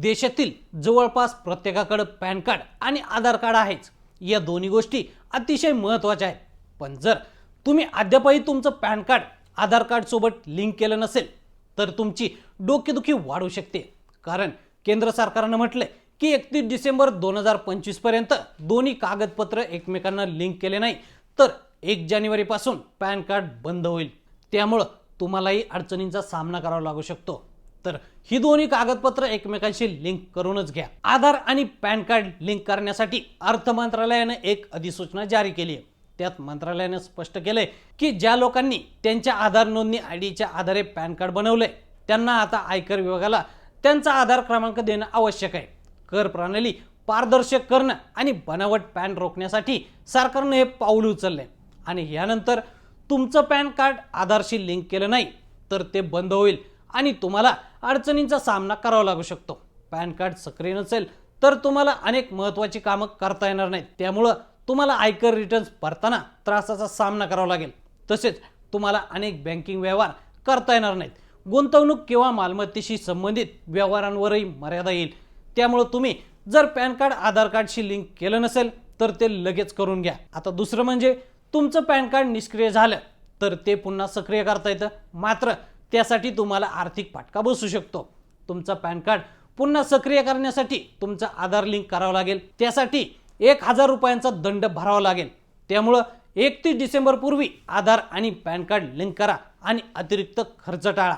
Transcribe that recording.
देशातील जवळपास प्रत्येकाकडे पॅन कार्ड आणि आधार कार्ड आहेच. या दोन्ही गोष्टी अतिशय महत्त्वाच्या आहेत. पण जर तुम्ही अद्यापही तुमचं पॅन कार्ड आधार कार्डसोबत लिंक केलं नसेल तर तुमची डोकेदुखी वाढू शकते. कारण केंद्र सरकारनं म्हटलं की एकतीस डिसेंबर दोन हजार पंचवीसपर्यंत दोन्ही कागदपत्र एकमेकांना लिंक केले नाही तर एक जानेवारीपासून पॅन कार्ड बंद होईल. त्यामुळं तुम्हालाही अडचणींचा सामना करावा लागू शकतो. तर ही दोन्ही कागदपत्र एकमेकांशी लिंक करूनच घ्या. आधार आणि पॅन कार्ड लिंक करण्यासाठी अर्थ मंत्रालयानं एक अधिसूचना जारी केली आहे. त्यात मंत्रालयानं स्पष्ट केलंय की ज्या लोकांनी त्यांच्या आधार नोंदणी आय डीच्या आधारे पॅन कार्ड बनवलंय त्यांना आता आयकर विभागाला त्यांचा आधार क्रमांक देणं आवश्यक आहे. कर प्रणाली पारदर्शक करणं आणि बनावट पॅन रोखण्यासाठी सरकारनं हे पाऊल उचललंय. आणि यानंतर तुमचं पॅन कार्ड आधारशी लिंक केलं नाही तर ते बंद होईल. आणि तुम्हाला अडचणींचा सामना करावा लागू शकतो. पॅन कार्ड सक्रिय नसेल तर तुम्हाला अनेक महत्त्वाची कामं करता येणार नाहीत. त्यामुळं तुम्हाला आयकर रिटर्न्स भरताना त्रासाचा सामना करावा लागेल. तसेच तुम्हाला अनेक बँकिंग व्यवहार करता येणार नाहीत. गुंतवणूक किंवा मालमत्तेशी संबंधित व्यवहारांवरही मर्यादा येईल. त्यामुळं तुम्ही जर पॅन कार्ड आधार कार्डशी लिंक केलं नसेल तर ते लगेच करून घ्या. आता दुसरं म्हणजे तुमचं पॅन कार्ड निष्क्रिय झालं तर ते पुन्हा सक्रिय करता येतं. मात्र त्यासाठी तुम्हाला आर्थिक फटका बसू शकतो. तुमचं पॅन कार्ड पुन्हा सक्रिय करण्यासाठी तुमचं आधार लिंक करावं लागेल. त्यासाठी एक हजार रुपयांचा दंड भरावा लागेल. त्यामुळं एकतीस डिसेंबर पूर्वी आधार आणि पॅन कार्ड लिंक करा आणि अतिरिक्त खर्च टाळा.